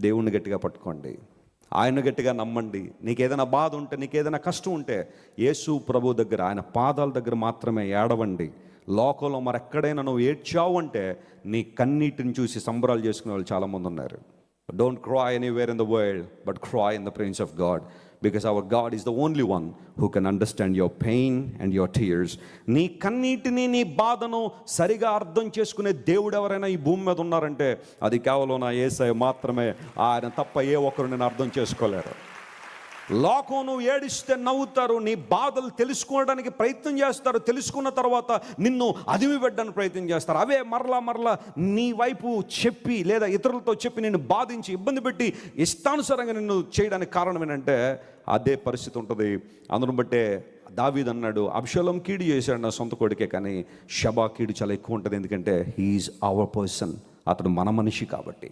దేవుణ్ణి గట్టిగా పట్టుకోండి. ఆయన గట్టిగా నమ్మండి. నీకు ఏదైనా బాధ ఉంటే నీకేదైనా కష్టం ఉంటే యేసు ప్రభు దగ్గర ఆయన పాదాల దగ్గర మాత్రమే ఏడవండి. లోకంలో మరెక్కడైనా నువ్వు ఏడ్చావు అంటే నీ కన్నీటిని చూసి సంబరాలు చేసుకునే వాళ్ళు చాలామంది ఉన్నారు. Don't cry anywhere in the world but cry in the prince of God because our God is the only one who can understand your pain and your tears నీ కన్నీటిని నీ బాధను సరిగా అర్థం చేసుకునే దేవుడు ఎవరైనా ఈ భూమి మీద ఉన్నారంటే అది కేవలం నా ఏసై మాత్రమే. ఆయన తప్ప ఏ ఒక్కరు నేను అర్థం చేసుకోలేరు. లోకం నువ్వు ఏడిస్తే నవ్వుతారు నీ బాధలు తెలుసుకోవడానికి ప్రయత్నం చేస్తారు తెలుసుకున్న తర్వాత నిన్ను అదిమి పెట్టడానికి ప్రయత్నం చేస్తారు. అవే మరలా మరలా నీ వైపు చెప్పి లేదా ఇతరులతో చెప్పి నిన్ను బాధించి ఇబ్బంది పెట్టి ఇష్టానుసారంగా నిన్ను చేయడానికి కారణం ఏంటంటే అదే పరిస్థితి ఉంటుంది. అందును బట్టే దావీద్ అన్నాడు అబ్షలం కీడు చేశాడు నా సొంత కొడుకే కానీ షబా కీడు చాలా ఎక్కువ ఉంటుంది. ఎందుకంటే హీఈస్ అవర్ పర్సన్ అతడు మన మనిషి కాబట్టి.